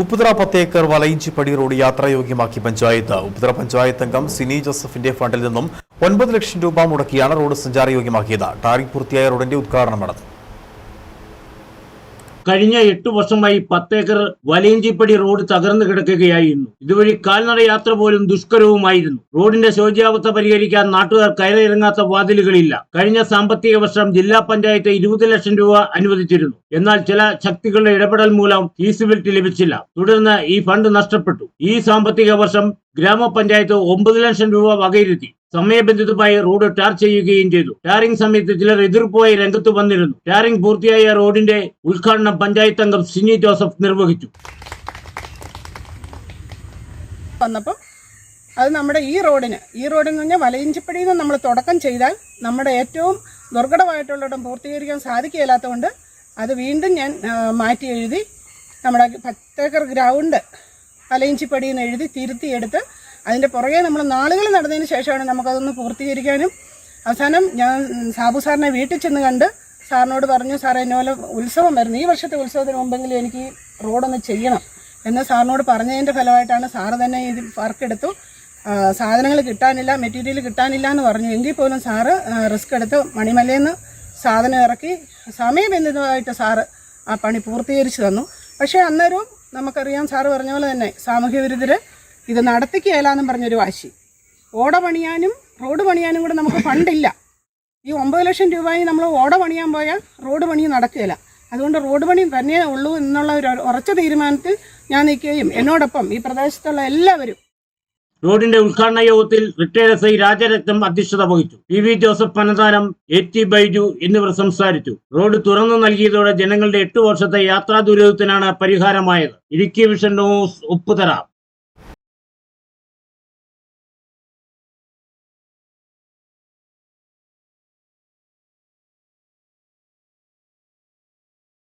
Upputhara Pathekkar Valayinchippadi road യാത്രായോഗ്യമാക്കി പഞ്ചായത്ത്. ഉപ്പുതറ പഞ്ചായത്ത് അംഗം സിനി ജോസഫിന്റെ ഫണ്ടിൽ നിന്നും ഒൻപത് ലക്ഷം രൂപ മുടക്കിയാണ് റോഡ് സഞ്ചാരയോഗ്യമാക്കിയത്. ടാറിംഗ് പൂർത്തിയായ റോഡിന്റെ ഉദ്ഘാടനം നടന്നു. കഴിഞ്ഞ എട്ട് വർഷമായി പത്തേക്കർ വലയഞ്ചിപ്പടി റോഡ് തകർന്നു കിടക്കുകയായിരുന്നു. ഇതുവഴി കാൽനട യാത്ര പോലും ദുഷ്കരവുമായിരുന്നു. റോഡിന്റെ ശോച്യാവസ്ഥ പരിഹരിക്കാൻ നാട്ടുകാർ കയറിയിറങ്ങാത്ത വാതിലുകളില്ല. കഴിഞ്ഞ സാമ്പത്തിക വർഷം ജില്ലാ പഞ്ചായത്ത് ഇരുപത് ലക്ഷം രൂപ അനുവദിച്ചിരുന്നു. എന്നാൽ ചില ശക്തികളുടെ ഇടപെടൽ മൂലം ഫീസിബിലിറ്റി ലഭിച്ചില്ല. തുടർന്ന് ഈ ഫണ്ട് നഷ്ടപ്പെട്ടു. ഈ സാമ്പത്തിക വർഷം ഗ്രാമപഞ്ചായത്ത് ഒമ്പത് ലക്ഷം രൂപ വകയിരുത്തി. സമയബന്ധിതമായി റോഡ് ടാർ ചെയ്യുകയും ചെയ്തു. ടാറിംഗ് സമയത്ത് ചിലർ എതിർപ്പുമായി രംഗത്ത് വന്നിരുന്നു. ടാറിംഗ് പൂർത്തിയായ റോഡിന്റെ ഉദ്ഘാടനം പഞ്ചായത്ത് അംഗം സിനി ജോസഫ് നിർവഹിച്ചു. വന്നപ്പോൾ അത് നമ്മുടെ ഈ റോഡിന് ഈ റോഡിന് പറഞ്ഞാൽ വലയിഞ്ചിപ്പടിയിൽ നിന്ന് നമ്മൾ തുടക്കം ചെയ്താൽ നമ്മുടെ ഏറ്റവും ദുർഘടമായിട്ടുള്ളിടം പൂർത്തീകരിക്കാൻ സാധിക്കില്ലാത്തതുകൊണ്ട് അത് വീണ്ടും ഞാൻ മാറ്റി എഴുതി നമ്മുടെ പത്തേക്കർ ഗ്രൗണ്ട് വലയിഞ്ചിപ്പടിയിൽ എന്ന് എഴുതി തിരുത്തിയെടുത്ത് അതിന്റെ പുറകെ നമ്മൾ നാളുകൾ നടന്നതിന് ശേഷമാണ് നമുക്കതൊന്ന് പൂർത്തീകരിക്കാനും. അവസാനം ഞാൻ സാബു സാറിനെ വീട്ടിൽ ചെന്ന് കണ്ട് സാറിനോട് പറഞ്ഞു സാർ എന്നോലെ ഉത്സവം വരുന്നു. ഈ വർഷത്തെ ഉത്സവത്തിന് മുമ്പെങ്കിലും എനിക്ക് റോഡൊന്ന് ചെയ്യണം. എന്ന് സാറിനോട് പറഞ്ഞതിന്റെ ഫലമായിട്ടാണ് സാറ് തന്നെ ഇത് വർക്ക് എടുത്തു സാധനങ്ങൾ കിട്ടാനില്ല മെറ്റീരിയൽ കിട്ടാനില്ല എന്ന് പറഞ്ഞു. എങ്കിൽ പോലും സാറ് റിസ്ക് എടുത്ത് മണിമലയിൽ നിന്ന് സാധനം ഇറക്കി സമയബന്ധിതമായിട്ട് സാറ് ആ പണി പൂർത്തീകരിച്ചു തന്നു. പക്ഷേ അന്നേരവും നമുക്കറിയാം സാറ് പറഞ്ഞ പോലെ തന്നെ സാമൂഹ്യ വിരുദ്ധർ ഇത് നടത്തിക്കുകയില്ലെന്നും പറഞ്ഞൊരു വാശി. ഓട പണിയാനും റോഡ് പണിയാനും കൂടെ നമുക്ക് ഫണ്ടില്ല. ഈ ഒമ്പത് ലക്ഷം രൂപയും നമ്മൾ ഓട പണിയാൻ പോയാൽ റോഡ് പണി നടക്കുകയില്ല. അതുകൊണ്ട് റോഡ് പണി തന്നെ ഉള്ളൂ എന്നുള്ള ഒരു ഉറച്ച തീരുമാനത്തിൽ ഞാൻ നിൽക്കുകയും എന്നോടൊപ്പം ഈ പ്രദേശത്തുള്ള എല്ലാവരും റോഡിന്റെ ഉദ്ഘാടന യോഗത്തിൽ റിട്ടയർഡ് എസ് ഐ രാജരത്നം അധ്യക്ഷത വഹിച്ചു. P V Joseph Panathanam A T Baiju എന്നിവർ സംസാരിച്ചു. റോഡ് തുറന്നു നൽകിയതോടെ ജനങ്ങളുടെ എട്ടു വർഷത്തെ യാത്രാ ദുരിതത്തിനാണ് പരിഹാരമായത്. Idukki vision news Upputhara.